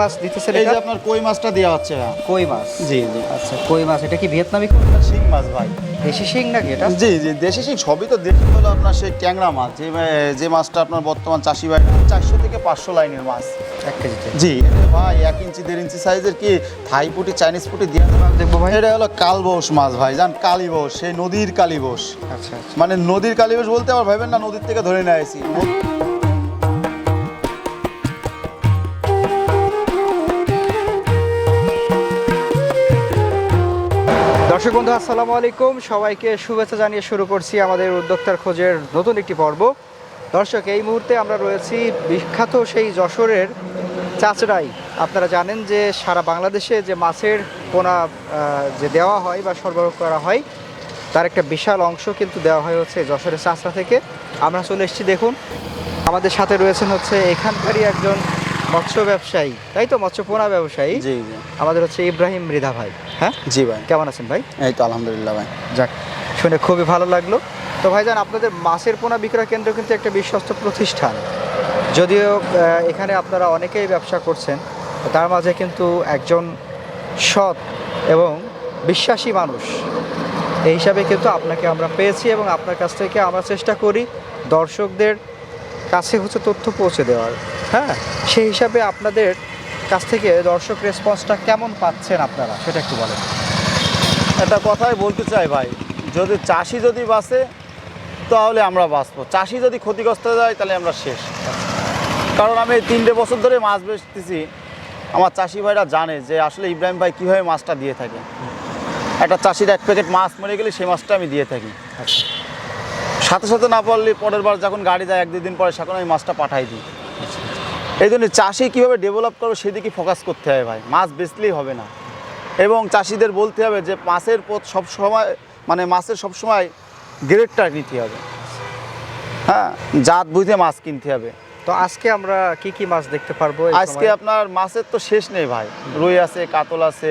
মাছ দিতেছেন এই যে আপনার কই মাছটা দেওয়া হচ্ছে কই মাছ? জি জি। আচ্ছা কই মাছ? এটা কি ভিয়েতনামি কই? শিং মাছ ভাই। দেশি শিং নাকি এটা? জি জি দেশি শিং। সবই তো দেশি হলো আপনার সেই ট্যাংরা মাছ। যে যে মাছটা আপনার বর্তমান চাষি ভাই চারশো থেকে পাঁচশো লাইনের মাছ। এক কেজিতে জি ভাই এক ইঞ্চি দেড় ইঞ্চি সাইজের কি থাই পুটি চাইনিজ পুটি দিয়ে দেখব ভাই। এটা হলো কালবোস মাছ ভাই। জান কালীবোস সেই নদীর কালীবোস। আচ্ছা আচ্ছা। মানে নদীর কালীবোস বলতে আবার ভাবেন না নদীর থেকে ধরে নিয়ে আসি দর্শক বন্ধু, আসসালামু আলাইকুম। সবাইকে শুভেচ্ছা জানিয়ে শুরু করছি আমাদের উদ্যোক্তার খোঁজের নতুন একটি পর্ব। দর্শক, এই মুহূর্তে আমরা রয়েছি বিখ্যাত সেই যশোরের চাচড়াই। আপনারা জানেন যে সারা বাংলাদেশে যে মাছের পোনা যে দেওয়া হয় বা সরবরাহ করা হয়, তার একটা বিশাল অংশ কিন্তু দেওয়া হয় হচ্ছে যশোরের চাচড়া থেকে। আমরা চলে এসেছি, দেখুন। আমাদের সাথে রয়েছেন হচ্ছে এখানকারই একজন মৎস্য ব্যবসায়ী তাই তো? মৎস্য পোনা ব্যবসায়ী? জি জি। আমাদের হচ্ছে ইব্রাহিম মৃধা ভাই। হ্যাঁ? জি ভাই। কেমন আছেন ভাই? এই তো আলহামদুলিল্লাহ ভাই। যাক শুনে খুবই ভালো লাগল। তো ভাইজান আপনাদের মাছের পোনা বিক্রয় কেন্দ্র কিন্তু একটা বিশ্বস্ত প্রতিষ্ঠান। যদিও এখানে আপনারা অনেকেই ব্যবসা করছেন তার মাঝে কিন্তু একজন সৎ এবং বিশ্বাসী মানুষ। এই হিসাবে কিন্তু আপনাকে আমরা পেয়েছি এবং আপনার কাছ থেকে আমরা চেষ্টা করি দর্শকদের কাছে হচ্ছে তথ্য পৌঁছে দেওয়ার। হ্যাঁ সেই হিসাবে আপনাদের কাছ থেকে দর্শক রেসপন্সটা কেমন পাচ্ছেন আপনারা? সেটা একটু বলেন। একটা কথাই বলতে চাই ভাই যদি চাষি যদি বাঁচে তাহলে আমরা বাঁচবো। চাষি যদি ক্ষতিগ্রস্ত হয়ে যায় তাহলে আমরা শেষ। কারণ আমি তিনটে বছর ধরে মাছ বেচতেছি। আমার চাষি ভাইরা জানে যে আসলে ইব্রাহিম ভাই কীভাবে মাছটা দিয়ে থাকে। একটা চাষির এক প্যাকেট মাছ মরে গেলে সেই মাছটা আমি দিয়ে থাকি। আচ্ছা। সাথে সাথে না পারলে পরের বার যখন গাড়ি যায় এক দুই দিন পরে সেখানে আমি মাছটা পাঠাই দিই। এই জন্য চাষি কীভাবে ডেভেলপ করবে সেদিকে ফোকাস করতে হবে ভাই। মাছ বেচলেই হবে না। এবং চাষিদের বলতে হবে যে মাছের পথ সবসময় মানে মাছের সবসময় গ্রেডটা নিতে হবে। হ্যাঁ জাত বুঝে মাছ কিনতে হবে। তো আজকে আমরা কি কি মাছ দেখতে পারব আজকে আপনার মাছের তো শেষ নেই ভাই। রুই আছে কাতল আছে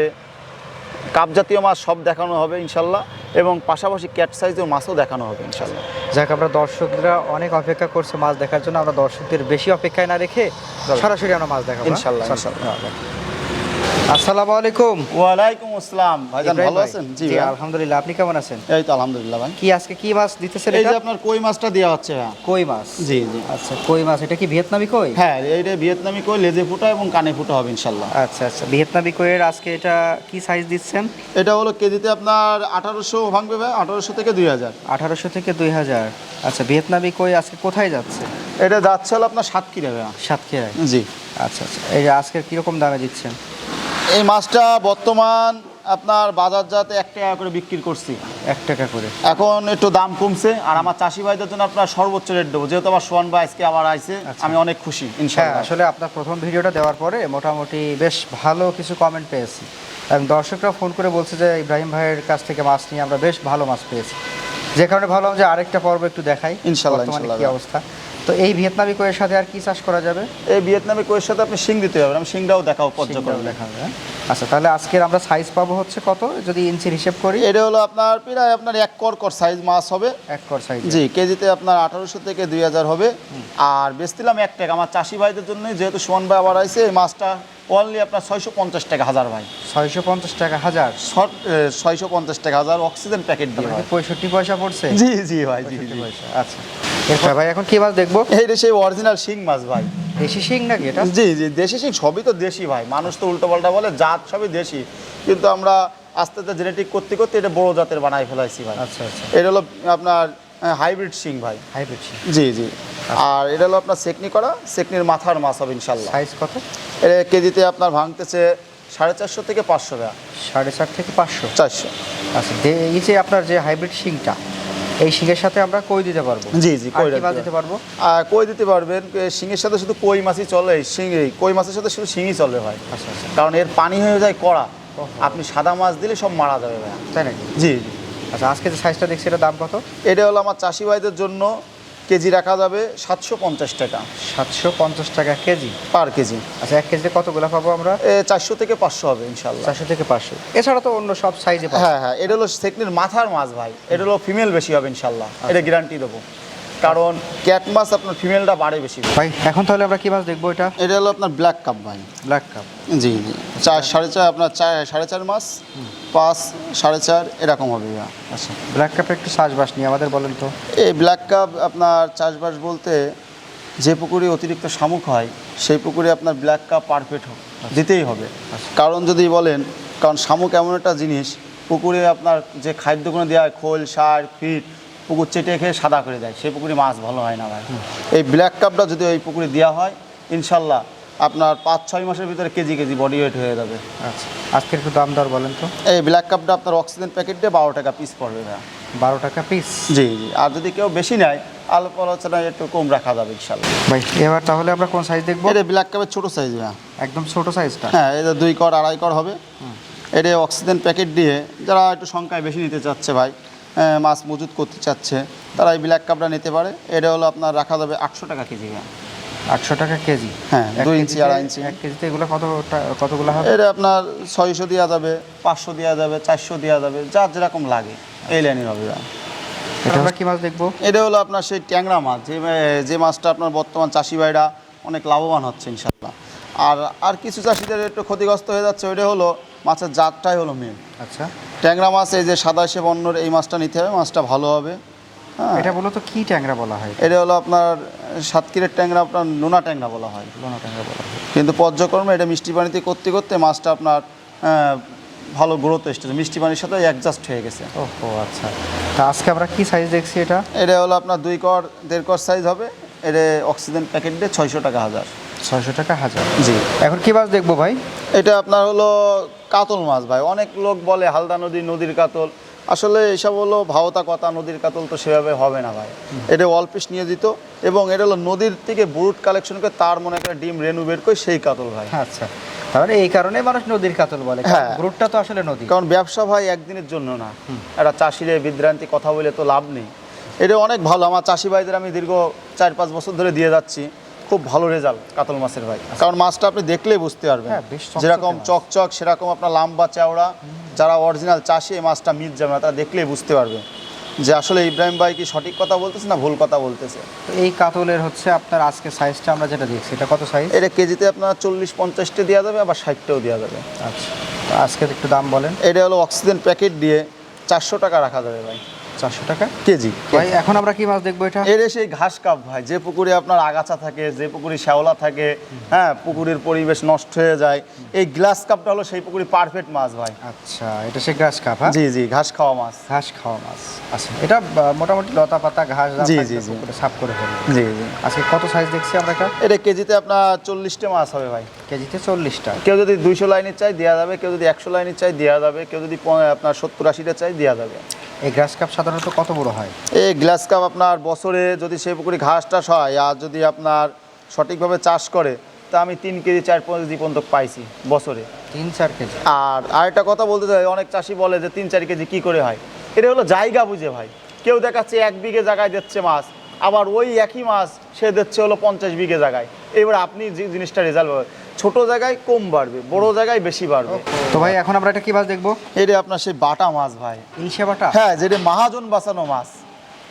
কাপ জাতীয় মাছ সব দেখানো হবে ইনশাল্লাহ। এবং পাশাপাশি ক্যাট সাইজের মাছও দেখানো হবে ইনশাল্লাহ যাক আমরা দর্শকরা অনেক অপেক্ষা করছে মাছ দেখার জন্য আমরা দর্শকদের বেশি অপেক্ষায় না রেখে সরাসরি আমরা মাছ দেখাবো হ্যাঁ? ইনশাল্লাহ, ইনশাল্লাহ। আসসালামু আলাইকুম। ওয়ালাইকুম আসসালাম। ভাইজান ভালো আছেন? জি আলহামদুলিল্লাহ আপনি কেমন আছেন? এই তো আলহামদুলিল্লাহ ভাই। কি আজকে কি মাছ দিতেছেন এই যে আপনার কই মাছটা দেওয়া হচ্ছে কই মাছ? জি জি। আচ্ছা কই মাছ? এটা কি ভিয়েতনামি কই? হ্যাঁ এইটা ভিয়েতনামি কই লেজে ফুটা এবং কানে ফুটা হবে ইনশাল্লাহ আচ্ছা আচ্ছা ভিয়েতনামি কইয়ের আজকে এটা কি সাইজ দিচ্ছেন? এটা হলো কেজিতে আপনার আঠারোশো ভাঙবে ভাই আঠারোশো থেকে দুই হাজার। আঠারোশো থেকে দুই হাজার। আচ্ছা ভিয়েতনামি কই আজকে কোথায় যাচ্ছে? এটা যাচ্ছে হলো আপনার সাতক্ষীরা ভাই। সাতক্ষীরায়? জি। আচ্ছা আচ্ছা এই যে আজকে কীরকম দামে দিচ্ছেন? এই মাছটা বর্তমান আপনার বাজারজাতে এক টাকা করে বিক্রি করছি। এক টাকা করে। এখন একটু দাম কমছে আর আমার চাষি ভাইদের জন্য আপনার সর্বোচ্চ রেট দেবো। যেহেতু আমার সোয়ান ভাই আজকে আবার আইছে আচ্ছা। আমি অনেক খুশি হ্যাঁ আসলে আপনার প্রথম ভিডিওটা দেওয়ার পরে মোটামুটি বেশ ভালো কিছু কমেন্ট পেয়েছি। এবং দর্শকরা ফোন করে বলছে যে ইব্রাহিম ভাইয়ের কাছ থেকে মাছ নিয়ে আমরা বেশ ভালো মাছ পেয়েছি। যে কারণে ভাবলাম যে আরেকটা পর্ব একটু দেখাই ইনশাল্লাহ, কি। অবস্থা। তো এই ভিয়েতনামি কইয়ের সাথে আর কি চাষ করা যাবে? এই ভিয়েতনামি কইয়ের সাথে আপনি শিং দিতে পারবেন আমি শিংটাও দেখাও পর্যায়ক্রমে সেগুলো দেখা হবে, হ্যাঁ? আচ্ছা তাহলে আজকের আমরা সাইজ পাবো হচ্ছে কত? যদি ইঞ্চির হিসেব করি। এটা হলো আপনার প্রায় আপনার এক কর কর সাইজ মাছ হবে। এক কর সাইজ জি কেজিতে আপনার আঠারোশো থেকে দুই হাজার হবে। আর বেচতিলাম এক টাকা। আমার চাষি ভাইদের জন্য যেহেতু সোয়ান ভাই আবার আইছে এই মাছটা অনলি আপনার ছয়শো পঞ্চাশ টাকা হাজার ভাই। ছয়শো পঞ্চাশ টাকা হাজার? ছয়শো পঞ্চাশ টাকা হাজার অক্সিজেন প্যাকেট দিয়ে পঁয়ষট্টি পয়সা পড়ছে? জি জি ভাই জি জি। পয়সা আচ্ছা। এরপর ভাই এখন কি মাছ দেখব? এইটা সেই অরিজিনাল শিং মাছ ভাই। দেশি শিং নাকি এটা? জি জি দেশি শিং সবই তো দেশি ভাই। মানুষ তো উল্টো পাল্টা বলে জাত সবই দেশি। কিন্তু আমরা আস্তে আস্তে জেনেটিক করতে করতে এটা বড় জাতের বানাই ফেলাইছি ভাই। আচ্ছা আচ্ছা। এটা হলো আপনার হাইব্রিড শিং ভাই। হাইব্রিড শিং। জি জি। আর এটা হলো আপনার সেকনি করা সেকনির মাথার মাছ হবে ইনশাল্লাহ সাইজ কত? এটা কেজিতে আপনার ভাঙতেছে সাড়ে চারশো থেকে পাঁচশো টাকা। সাড়ে চার থেকে পাঁচশো? চারশো। আচ্ছা এই যে আপনার যে হাইব্রিড শিংটা এই শিঙের সাথে আমরা কই দিতে পারব? জি জি কই দিতে পারব? আর কই দিতে পারবেন? শিঙের সাথে শুধু কই মাছই চলে শিঙে কই মাছের সাথে শুধু শিঙই চলে ভাই। আচ্ছা আচ্ছা। কারণ এর পানি হয়ে যায় কড়া। আপনি সাদা মাছ দিলে সব মারা যাবে ভাই। তাই নাকি? জি জি। আচ্ছা আজকে যে সাইজটা দেখছি এটা দাম কত? এটা হলো আমার চাষি ভাইদের জন্য কেজি রাখা যাবে সাতশো পঞ্চাশ টাকা। সাতশো পঞ্চাশ টাকা কেজি? Per KG. আচ্ছা এক কেজিতে কতগুলো পাবো আমরা? এ চারশো থেকে পাঁচশো হবে ইনশাল্লাহ চারশো থেকে পাঁচশো। এছাড়া তো অন্য সব সাইজে হ্যাঁ হ্যাঁ এটা হলো সেকনির মাথার মাছ ভাই। এটা হলো ফিমেল বেশি হবে ইনশাল্লাহ এটা গ্যারান্টি দেবো। কারণ ক্যাট মাছ আপনার ফিমেলটা বাড়ে বেশি ভাই এখন তাহলে আমরা কি মাছ দেখব এটা? এটা হলো আপনার ব্ল্যাক কাপ ভাই। Black cup. জি জি। চার সাড়ে চার আপনার চার সাড়ে চার মাস পাঁচ সাড়ে চার এরকম হবে আচ্ছা ব্ল্যাক কাপের একটু চাষবাস নিয়ে আমাদের বলেন তো। এই ব্ল্যাক কাপ আপনার চাষবাস বলতে যে পুকুরে অতিরিক্ত শামুক হয় সেই পুকুরে আপনার ব্ল্যাক কাপ পারফেক্ট হোক দিতেই হবে। কারণ যদি বলেন কারণ শামুক এমন একটা জিনিস পুকুরে আপনার যে খাদ্যগুলো দেওয়া হয় খোল সার ফিট পুকুর চেটে খেয়ে সাদা করে দেয়। সেই পুকুরে মাছ ভালো হয় না ভাই। এই ব্ল্যাক কাপটা যদি ওই পুকুরে দেওয়া হয় ইনশাল্লাহ আপনার পাঁচ ছয় মাসের ভিতরে কেজি কেজি বডি ওয়েট হয়ে যাবে। আচ্ছা। আজকের একটু দাম দর বলেন তো। এই ব্ল্যাক কাপটা আপনার অক্সিজেন প্যাকেট দিয়ে বারো টাকা পিস পড়বে ভাইয়া বারো টাকা পিস জি জি। আর যদি কেউ বেশি নেয় আলোপ আলোচনায় একটু কম রাখা যাবে ইনশাল্লাহ। ভাই এবার তাহলে আমরা কোন সাইজ দেখব? এটা ব্ল্যাক কাপের ছোটো সাইজ ভাইয়া একদম ছোটো সাইজটা হ্যাঁ এটা দুই কর আড়াই কর হবে। এটা অক্সিজেন প্যাকেট দিয়ে যারা একটু সংখ্যায় বেশি নিতে চাচ্ছে ভাই মাছ মজুত করতে চাচ্ছে তারা এই ব্ল্যাক কাপটা নিতে পারে। এটা হলো আপনার রাখা যাবে আটশো টাকা কেজি। আটশো টাকা কেজি? হ্যাঁ, দুই ইঞ্চি, আড়াই ইঞ্চি। এক কেজিতে এগুলো কত কতগুলো হবে? এটা আপনার ছয়শো দেওয়া যাবে পাঁচশো দেওয়া যাবে চারশো দেওয়া যাবে যার যেরকম লাগে। এই লাইনের হবে। এটা আমরা কি মাছ দেখব? এটা হলো আপনার সেই ট্যাংরা মাছ। যে যে মাছটা আপনার বর্তমান চাষি ভাইরা অনেক লাভবান হচ্ছে ইনশাল্লাহ আর আর কিছু চাষিদের একটু ক্ষতিগ্রস্ত হয়ে যাচ্ছে ওইটা হলো মাছের জাতটাই হলো মেন আচ্ছা। ট্যাংরা মাছ এই যে সাদা সে বন্যর এই মাছটা নিতে হবে মাছটা ভালো হবে। হ্যাঁ। এটা মূলত কি ট্যাংরা বলা হয়? এটা হলো আপনার সাতক্ষীরের ট্যাংরা আপনার নোনা ট্যাংরা বলা হয়। লোনা ট্যাংরা বলা হয়। কিন্তু পর্যক্রমে এটা মিষ্টি পানিতে করতে করতে মাছটা আপনার ভালো গ্রোথ এসেছে। মিষ্টি পানির সাথে অ্যাডজাস্ট হয়ে গেছে। ওহো আচ্ছা। তা আজকে আমরা কি সাইজ দেখছি এটা? এটা হলো আপনার দুই কর দেড় কর সাইজ হবে। এটা অক্সিজেন প্যাকেট দিয়ে ছয়শো টাকা হাজার। ছয়শো টাকা হাজার। জি। এখন কি মাছ দেখব ভাই? এটা আপনার হলো কাতল মাছ ভাই। অনেক লোক বলে হালদা নদী নদীর কাতল। আসলে এসব হলো ভাওতা কথা নদীর কাতল তো সেভাবে হবে না ভাই। এটা অল্পিস নিয়ে দিত এবং এটা হলো নদীর থেকে বুরুট কালেকশন করে তার মনে একটা ডিম রেনু বের করে সেই কাতল ভাই। আচ্ছা। তাহলে এই কারণে মানুষ নদীর কাতল বলে। হ্যাঁ। গ্রুপটা তো আসলে নদী। কারণ ব্যবসা ভাই একদিনের জন্য না। একটা চাষিরে বিদ্রান্তি কথা বলে তো লাভ নেই। এটা অনেক ভালো। আমার চাষি ভাইদের আমি দীর্ঘ চার পাঁচ বছর ধরে দিয়ে যাচ্ছি। খুব ভালো রেজাল্ট কাতল মাছের ভাই। কারণ মাছটা আপনি দেখলেই বুঝতে পারবেন। হ্যাঁ, যেরকম চকচক সেরকম আপনার লাম্বা চওড়া যারা অরিজিনাল চাষি এই মাছটা মিট যাবে না তারা দেখলেই বুঝতে পারবে যে আসলে ইব্রাহিম ভাই কি সঠিক কথা বলতেছে না ভুল কথা বলতেছে। এই কাতলের হচ্ছে আপনার আজকে সাইজটা আমরা যেটা দেখছি এটা কত সাইজ এটা কেজিতে আপনার চল্লিশ পঞ্চাশটা দেওয়া যাবে আবার ষাটটাও দেওয়া যাবে। আচ্ছা তো আজকে একটু দাম বলেন। এটা হলো অক্সিজেন প্যাকেট দিয়ে চারশো টাকা রাখা যাবে ভাই। চারশো টাকা। কেজি। ভাই এখন আমরা কি মাছ দেখব এটা? এর সেই ঘাস কাপ ভাই। যে পুকুরে আপনার আগাছা থাকে যে পুকুরে শ্যাওলা থাকে হ্যাঁ পুকুরের পরিবেশ নষ্ট হয়ে যায়। এই গ্লাস কাপটা হলো সেই পুকুরে পারফেক্ট মাছ ভাই। আচ্ছা এটা সে গ্রাস কাপ হ্যাঁ? জি জি ঘাস খাওয়া মাছ। ঘাস খাওয়া মাছ। আচ্ছা এটা মোটামুটি লতা পাতা ঘাস জি, জি, জি। সাফ করে ফেলবে। জি জি। আজকে কত সাইজ দেখছি আমরা এটা? এটা কেজিতে আপনার চল্লিশটা মাছ হবে ভাই। কেজিতে চল্লিশটা। কেউ যদি দুইশো লাইনের চাই দেওয়া যাবে কেউ যদি একশো লাইনের চাই দেওয়া যাবে কেউ যদি আপনার সত্তর আশিটা চাই দেওয়া যাবে। এই গ্রাস কাপ সাধারণত কত বড় হয়? এই গ্লাস কাপ আপনার বছরে যদি সেই পুকুরে ঘাস টাস হয় আর যদি আপনার সঠিকভাবে চাষ করে তা আমি তিন কেজি চার কেজি পর্যন্ত পাইছি বছরে। তিন চার কেজি? আর আরেকটা কথা বলতে চাই অনেক চাষি বলে যে তিন চার কেজি কি করে হয়? এটা হলো জায়গা বুঝে ভাই। কেউ দেখাচ্ছে এক বিঘে জায়গায় দিচ্ছে মাছ আবার ওই একই মাছ সে দিচ্ছে হলো পঞ্চাশ বিঘে জায়গায়। এবার আপনি যে জিনিসটা রেজাল্ট পাবেন ছোট জায়গায় কম বাড়বে বড় জায়গায় বেশি বাড়বে। তো ভাই এখন আমরা এটা কি মাছ দেখব? এটা আপনার সেই বাটা মাছ ভাই। ইলশে বাটা? হ্যাঁ যেটা মাহাজন বাঁচানো মাছ।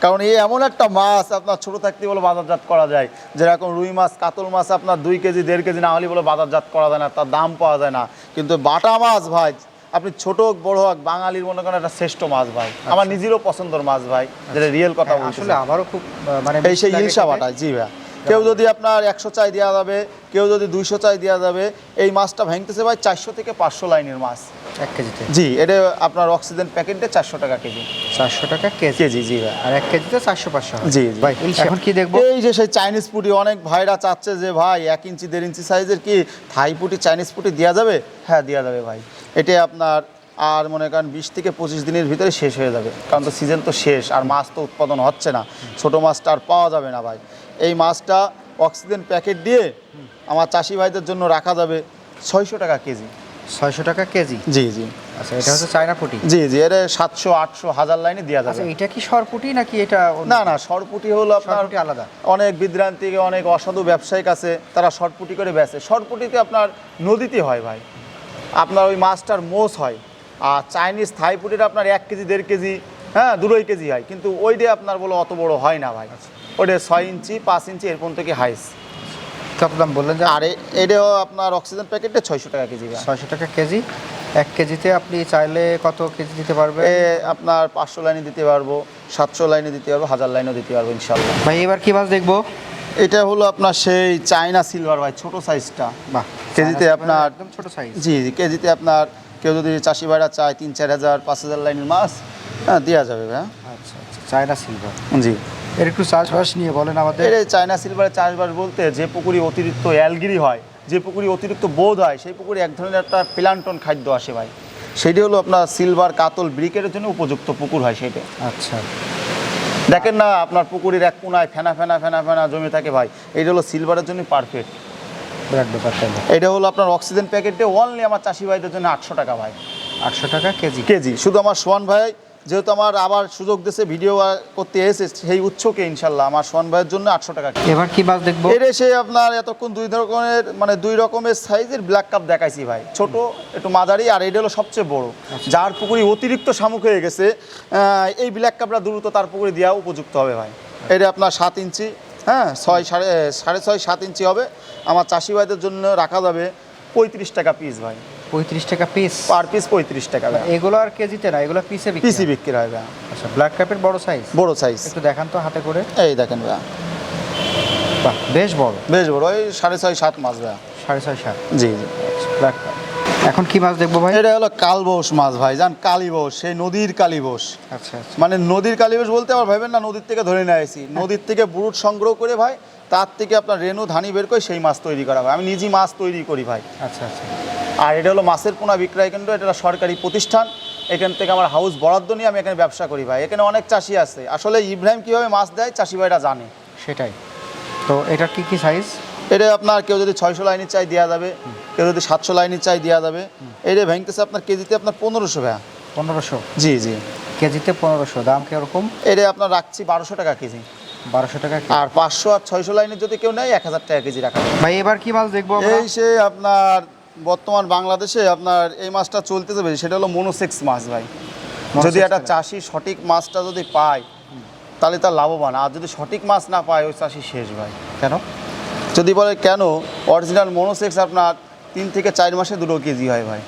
কারণ এই এমন একটা মাছ আপনার ছোট থাকতে বলে বাজারজাত করা যায়। যেরকম রুই মাছ কাতল মাছ আপনার দুই কেজি দেড় কেজি না হলে বলে বাজারজাত করা যায় না তার দাম পাওয়া যায় না। কিন্তু বাটা মাছ ভাই আপনি ছোট হোক বড় হোক বাঙালির মনে করেন একটা শ্রেষ্ঠ মাছ ভাই। আমার নিজেরও পছন্দের মাছ ভাই যেটা রিয়েল কথা হ্যাঁ, বলছি আসলে আমারও খুব মানে এই সেই ইলশা। বাটা জি ভাই। কেউ যদি আপনার একশো চাই দেওয়া যাবে কেউ যদি দুইশো চাই দেওয়া যাবে এই মাছটা ভাঙতেছে ভাই চারশো থেকে পাঁচশো লাইনের মাছ। এক কেজিতে জি এটা আপনার অক্সিজেন প্যাকেটে চারশো টাকা কেজি। চারশো টাকা কেজি? কেজি জি। ভাই আর এক কেজিতে চারশো পাঁচশো জি, জি। ভাই এখন কি দেখব? এই যে সেই চাইনিজ পুটি অনেক ভাইরা চাচ্ছে যে ভাই এক ইঞ্চি দেড় ইঞ্চি সাইজের কি থাই পুটি চাইনিজ পুটি দেওয়া যাবে? হ্যাঁ দেওয়া যাবে ভাই। এটা আপনার আর মনে করেন বিশ থেকে পঁচিশ দিনের ভিতরে শেষ হয়ে যাবে। কারণ তো সিজন তো শেষ আর মাছ তো উৎপাদন হচ্ছে না। ছোট মাছটা আর পাওয়া যাবে না ভাই। এই মাছটা অক্সিজেন প্যাকেট দিয়ে আমার চাষি ভাইদের জন্য রাখা যাবে ছয়শো টাকা কেজি। ছয়শো টাকা কেজি? জি জি। আচ্ছা এটা হচ্ছে চায়না পুটি? জি জি এটা সাতশো আটশো হাজার লাইনে দেওয়া আচ্ছা যাবে এটা কি সরপুটি নাকি এটা না না সরপুটি হলো আপনার সরপুটি আলাদা। অনেক বিদ্রান্তিকে অনেক অসাধু ব্যবসায়িক আছে তারা শর্টপুটি করে বেচে। শর্টপুটিতে আপনার নদীতে হয় ভাই। আপনার ওই মাছটার মোষ হয়। আর চাইনিজ থাইপুটিটা আপনার এক কেজি দেড় কেজি হ্যাঁ দুটোই কেজি হয়। কিন্তু ওইটা আপনার বলে অত বড় হয় না ভাই। ওটা ছয় ইঞ্চি পাঁচ ইঞ্চি এর পর্যন্ত কি হাইস কত দাম বললেন যে? আর এটাও আপনার অক্সিজেন প্যাকেটটা ছয়শো টাকা কেজি ছয়শো টাকা কেজি। এক কেজিতে আপনি চাইলে কত কেজি দিতে পারবেন? এ আপনার পাঁচশো লাইনে দিতে পারব সাতশো লাইনে দিতে পারব হাজার লাইনও দিতে পারব ইনশাল্লাহ ভাই এবার কি মাছ দেখব? এটা হলো আপনার সেই চায়না সিলভার ভাই ছোট সাইজটা বাহ কেজিতে আপনার একদম ছোট সাইজ জি জি কেজিতে আপনার কেউ যদি চাষি ভাইরা চায় তিন চার হাজার পাঁচ হাজার লাইনের মাছ হ্যাঁ দেওয়া যাবে ভাই আচ্ছা আচ্ছা চায়না সিলভার জি। এর একটু চাষবাস নিয়ে বলেন আমাদের। এর এই চায়না সিলভারের চাষবাস বলতে যে পুকুরি অতিরিক্ত অ্যালগিরি হয় যে পুকুরি অতিরিক্ত বোধ হয় সেই পুকুরে এক ধরনের একটা প্লান্টন খাদ্য আসে ভাই। সেটি হলো আপনার সিলভার কাতল ব্রিকের জন্য উপযুক্ত পুকুর হয় সেটা। আচ্ছা। দেখেন না আপনার পুকুরের এক কোনায় ফেনা ফেনা ফেনা ফেনা জমে থাকে ভাই। এটা হলো সিলভারের জন্য পারফেক্ট এটা হলো আপনার অক্সিজেন প্যাকেটে অনলি আমার চাষি ভাইদের জন্য আটশো টাকা ভাই। আটশো টাকা কেজি। কেজি। শুধু আমার সোয়ান ভাই যেহেতু আমার আবার সুযোগ দিয়েছে ভিডিও করতে এসে সেই উৎসকে ইনশাল্লাহ আমার সোয়ান ভাইয়ের জন্য আটশো টাকা এবার কি মাছ দেখব? এর এসে আপনার এতক্ষণ দুই রকমের মানে দুই রকমের সাইজের ব্ল্যাক কাপ দেখাইছি ভাই। ছোট একটু মাঝারি আর এটা হলো সবচেয়ে বড়। যার পুকুরি অতিরিক্ত শামুক হয়ে গেছে এই ব্ল্যাক কাপটা দ্রুত তার পুকুরে দেওয়া উপযুক্ত হবে ভাই। এটা আপনার সাত ইঞ্চি হ্যাঁ ছয় সাড়ে সাড়ে ছয় সাত ইঞ্চি হবে। আমার চাষি ভাইদের জন্য রাখা যাবে পঁয়ত্রিশ টাকা পিস ভাই। পঁয়ত্রিশ টাকা পিস পার পিস পঁয়ত্রিশ টাকা এগুলো আর কেজিতে না এগুলো পিসে বিক্রি পিসি বিক্রি হয় আচ্ছা ব্ল্যাক কাপের বড় সাইজ বড় সাইজ একটু দেখান তো হাতে করে। এই দেখেন ভাই বাহ বেশ বড়। বেশ বড় ওই সাড়ে ছয় সাত মাছ ভাই সাড়ে ছয় সাত। জি জি। ব্ল্যাক কাপ এখন কি মাছ দেখব ভাই? এটা হলো কালবোস মাছ ভাই। জান কালীবোস সেই নদীর কালীবোস। আচ্ছা আচ্ছা। মানে নদীর কালীবোস বলতে আবার ভাবেন না নদীর থেকে ধরে নিয়ে আসি নদীর থেকে বুরুট সংগ্রহ করে ভাই তার থেকে আপনার রেনু ধানি বের করে সেই মাছ তৈরি করা হয়। আমি নিজেই মাছ তৈরি করি ভাই। আচ্ছা আচ্ছা। আর এটা হলো মাছের পোনা বিক্রয় কেন্দ্র এটা সরকারি প্রতিষ্ঠান। এখান থেকে আমার হাউস বরাদ্দ নিয়ে আমি এখানে ব্যবসা করি ভাই। এখানে অনেক চাষি আছে। আসলে ইব্রাহিম কীভাবে মাছ দেয় চাষি ভাইরা জানে। সেটাই। তো এটা কি কি সাইজ এটা আপনার কেউ যদি ছয়শো লাইনের চাই দেওয়া যাবে কেউ যদি সাতশো লাইনের চাই দেওয়া যাবে। এটা ভেঙতেছে আপনার কেজিতে আপনার পনেরোশো ভাইয়া। পনেরোশো? জি জি। কেজিতে পনেরোশো। দাম কীরকম এটা আপনার রাখছি বারোশো টাকা কেজি। বারোশো টাকা আর পাঁচশো আর ছয়শো লাইনের যদি কেউ নেয় এক হাজার টাকা কেজি রাখা ভাই এবার কি মাছ দেখব? এই সে আপনার বর্তমান বাংলাদেশে আপনার এই মাছটা চলতেছে বেশি সেটা হলো মনোসেক্স মাছ ভাই। যদি একটা চাষি সঠিক মাছটা যদি পায় তাহলে তার লাভবান। আর যদি সঠিক মাছ না পায় ওই চাষি শেষ ভাই। কেন? যদি বলে কেন অরিজিনাল মনোসেক্স আপনার তিন থেকে চার মাসে দুটো কেজি হয় ভাই।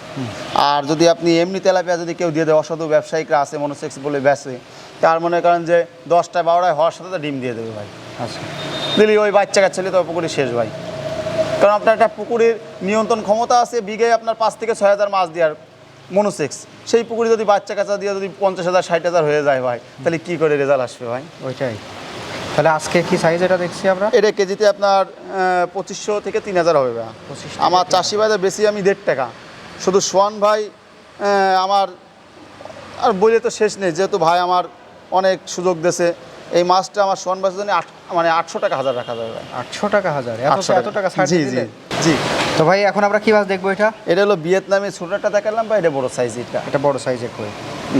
আর যদি আপনি এমনি তেলাপিয়া যদি কেউ দিয়ে দেয় অসাধু ব্যবসায়িকরা আছে মনোসেক্স বলে বেচে তার মনে করেন যে দশটায় বারোটায় হওয়ার সাথে ডিম দিয়ে দেবে ভাই। আচ্ছা। দিলি ওই বাচ্চা কাচ্চা ছেলে তো পুকুরে শেষ ভাই। কারণ আপনার একটা পুকুরের নিয়ন্ত্রণ ক্ষমতা আছে বিঘে আপনার পাঁচ থেকে ছয় হাজার মাছ দেওয়ার মনোসেক্স সেই পুকুরে যদি বাচ্চা কাচ্চা দিয়ে যদি পঞ্চাশ হাজার ষাট হাজার হয়ে যায় ভাই তাহলে কী করে রেজাল্ট আসবে ভাই? ওইটাই। তাহলে আজকে কি সাইজ এটা দেখছি আমরা? এটা কেজিতে আপনার পঁচিশশো থেকে তিন হাজার হবে ভাই। 25 আমার চাষি ভাইদের বেশি আমি দেড় টাকা। শুধু সোয়ান ভাই আমার আর বলে তো শেষ নেই যেহেতু ভাই আমার অনেক সুযোগ দেছে এই মাছটা আমার সোয়ান ভাইয়ের জন্য মানে আটশো টাকা হাজার রাখা যাবে আটশো টাকা হাজার। এত 800 এত টাকা জি জি জি। তো ভাই এখন আমরা কি মাছ দেখব এটা? এটা হলো ভিয়েতনামি ছোটোটা দেখালাম বা এটা বড় সাইজ এটা এটা বড় সাইজের কই?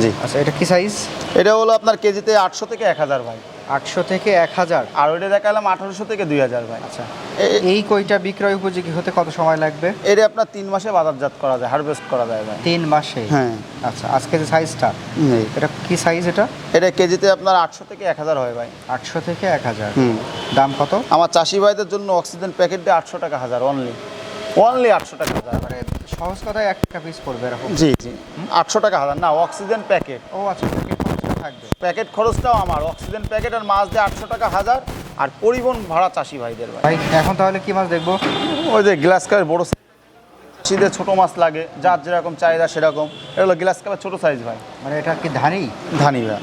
জি। আচ্ছা এটা কি সাইজ এটা হলো আপনার কেজিতে আটশো থেকে এক হাজার ভাই। আটশো থেকে এক হাজার। আর ওইটা দেখালাম আঠারোশো থেকে দুই হাজার ভাই। আচ্ছা এই কইটা বিক্রয় উপযোগী হতে কত সময় লাগবে? এটা আপনার তিন মাসে বাজারজাত করা যায় হারভেস্ট করা যায় ভাই। তিন মাসে? হ্যাঁ। আচ্ছা আজকে যে সাইজটা এটা কি সাইজ এটা? এটা কেজিতে আপনার আটশো থেকে এক হাজার হয় ভাই। আটশো থেকে এক হাজার। দাম কত? আমার চাষি ভাইদের জন্য অক্সিজেন প্যাকেট দিয়ে আটশো টাকা হাজার অনলি অনলি আটশো টাকা হাজার। মানে সহজ কথায় এক টাকা পিস পড়বে এরকম। জি জি। আটশো টাকা হাজার না অক্সিজেন প্যাকেট ও আচ্ছা থাকবে। প্যাকেট খরচটাও আমার। অক্সিজেন প্যাকেট আর মাছ দিয়ে আটশো টাকা হাজার। আর পরিবহন ভাড়া চাষি ভাইদের ভাই। এখন তাহলে কি মাছ দেখব? ওই যে গ্লাস কাপের বড় শীতে ছোটো মাছ লাগে যার যেরকম চাহিদা সেরকম। এগুলো গ্লাস কাপের ছোট সাইজ ভাই। মানে এটা কি ধানি? ধানি ভাই।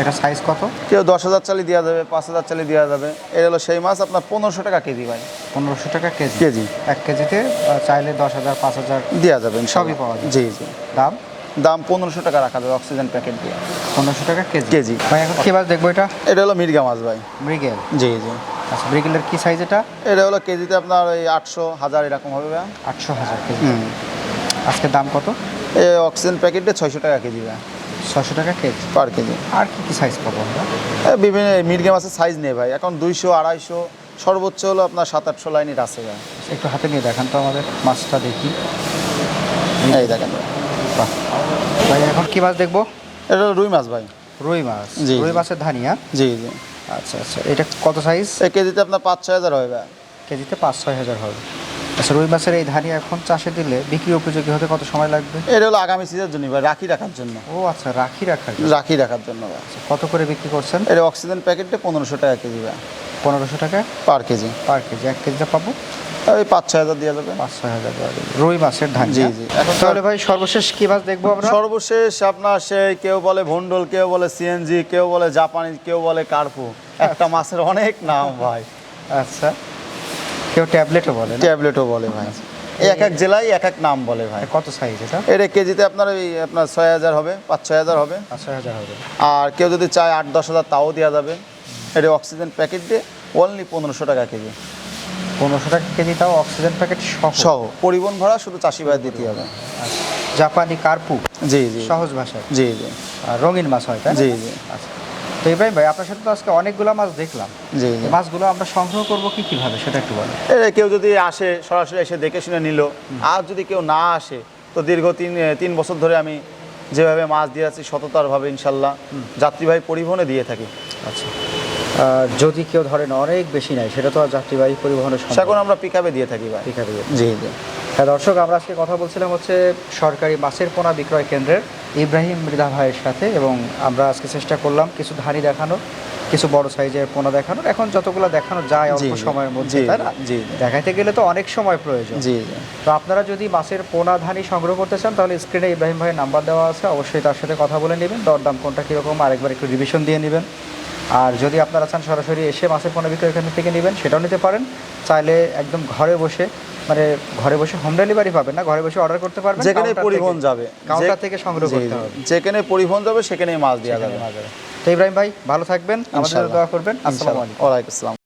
এটা সাইজ কত? কেউ দশ হাজার চালি দেওয়া যাবে পাঁচ হাজার চালি দেওয়া যাবে। এটা হলো সেই মাছ আপনার পনেরোশো টাকা কেজি ভাই। পনেরোশো টাকা কেজি? কেজি। এক কেজিতে চাইলে দশ হাজার পাঁচ হাজার দেওয়া যাবে সবই পাওয়া যাবে। জি জি। দাম? দাম পনেরোশো টাকা রাখা যাবে অক্সিজেন প্যাকেট দিয়ে। পনেরোশো টাকা কেজি? কেজি। ভাই এখন কি মাছ দেখব এটা? এটা হলো মির্গা মাছ ভাই। মৃগেল? জি জি। আচ্ছা মৃগেলের কী সাইজ এটা? এটা হলো কেজিতে আপনার ওই আটশো হাজার এরকম হবে ভাই। আটশো হাজার কেজি। হুম। আজকে দাম কত? এই অক্সিজেন প্যাকেটে ছয়শো টাকা কেজি ভাই। ছশো টাকা কেজি? Per KG. আর কি কী সাইজ পাবো আমরা? বিভিন্ন মির্গা মাছের সাইজ নেই ভাই। এখন দুইশো আড়াইশো সর্বোচ্চ হলো আপনার সাত আটশো লাইনের আছে ভাই। একটু হাতে নিয়ে দেখান তো আমাদের মাছটা দেখি। এই দেখেন ভাই। বাহ ভাই এখন কি মাছ দেখব? এটা রুই মাছ ভাই। রুই মাছ। জি, রুই মাছের ধানিয়া? জি জি। আচ্ছা আচ্ছা। এটা কত সাইজ কেজিতে আপনার পাঁচ ছয় হাজার হবে ভাই। কেজিতে পাঁচ ছয় হাজার হবে। আচ্ছা রুই মাছের এই ধানি এখন চাষে দিলে বিক্রি উপযোগী হতে কত সময় লাগবে? এটা হলো আগামী সিজনের জন্য ভাই রাখি রাখার জন্য। ও আচ্ছা রাখি রাখার রাখি রাখার জন্য ভাই। কত করে বিক্রি করছেন? এটা অক্সিজেন প্যাকেটে পনেরোশো টাকা কেজি ভাই। পনেরোশো টাকা পার কেজি। পার কেজি এক কেজিটা পাবো? ওই পাঁচ ছয় হাজার দেওয়া যাবে। পাঁচ ছয় হাজার টাকা দেবে। রুই মাছের ধান জি, জি। এখন তাহলে ভাই সর্বশেষ কি মাছ দেখব আমরা? সর্বশেষ আপনার সেই কেউ বলে ভন্ডল কেউ বলে সিএনজি কেউ বলে জাপানি কেউ বলে কার্পু। একটা মাছের অনেক নাম ভাই। আচ্ছা। কেউ ট্যাবলেটও বলে? ট্যাবলেটও বলে ভাই। এই এক এক জেলায় এক এক নাম বলে ভাই। কত সাইজ এটা? এটা কেজিতে আপনার ওই আপনার ছয় হাজার হবে পাঁচ ছয় হাজার হবে। পাঁচ ছয় হাজার হবে। আর কেউ যদি চায় আট দশ হাজার তাও দেওয়া যাবে। এটা অক্সিজেন প্যাকেট দিয়ে অনলি পনেরোশো টাকা কেজি। পনেরোশো টাকা কেজি তাও অক্সিজেন প্যাকেট সহ? সহ। পরিবহন ভাড়া শুধু চাষি ভাই দিতে হবে। আচ্ছা। জাপানি কার্পু? জি জি। সহজ ভাষায়? জি জি। আর রঙিন মাছ হয় তাই জি জি। আচ্ছা। তো ইব্রাহিম ভাই আপনার সাথে তো আজকে অনেকগুলো মাছ দেখলাম। জি মাছগুলো আমরা সংগ্রহ করব কি কীভাবে সেটা একটু বলেন। কেউ যদি আসে সরাসরি এসে দেখে শুনে নিল আর যদি কেউ না আসে তো দীর্ঘ তিন তিন বছর ধরে আমি যেভাবে মাছ দিয়ে আছি সততারভাবে ইনশাল্লাহ যাত্রীবাহী পরিবহনে দিয়ে থাকি। আচ্ছা। যদি কেউ ধরেন অনেক বেশি নাই সেটা তো আর যাত্রীবাহী পরিবহনের সেখন আমরা পিক দিয়ে থাকি ভাই। আছে জি জি। হ্যাঁ দর্শক আমরা আজকে কথা বলছিলাম হচ্ছে সরকারি মাছের পোনা বিক্রয় কেন্দ্রের ইব্রাহিম মৃধা ভাইয়ের সাথে এবং আমরা আজকে চেষ্টা করলাম কিছু ধানি দেখানো কিছু বড় সাইজের পোনা দেখানো এখন যতগুলো দেখানো যায় অল্প সময়ের মধ্যে তাই না? জি। দেখাইতে গেলে তো অনেক সময় প্রয়োজন। জি জি। তো আপনারা যদি মাছের পোনা ধানি সংগ্রহ করতে চান তাহলে স্ক্রিনে ইব্রাহিম ভাইয়ের নাম্বার দেওয়া আছে অবশ্যই তার সাথে কথা বলে নেবেন। দরদাম কোনটা কীরকম আরেকবার একটু রিভিশন দিয়ে নেবেন। আর যদি আপনারা চান সরাসরি এসে মাছের পণ্য বিক্রয় কেন্দ্র থেকে নেবেন সেটাও নিতে পারেন। চাইলে একদম ঘরে বসে মানে ঘরে বসে হোম ডেলিভারি পাবেন না ঘরে বসে অর্ডার করতে পারবেন যেখানে পরিবহন যাবে। কাউন্টার থেকে সংগ্রহ করতে হবে। যেখানে পরিবহন যাবে সেখানেই মাছ দেওয়া যাবে। তো ইব্রাহিম ভাই ভালো থাকবেন। আমাদের দোয়া করবেন। আসসালামু। আলাইকুম। ওয়ালাইকুম আসসালাম।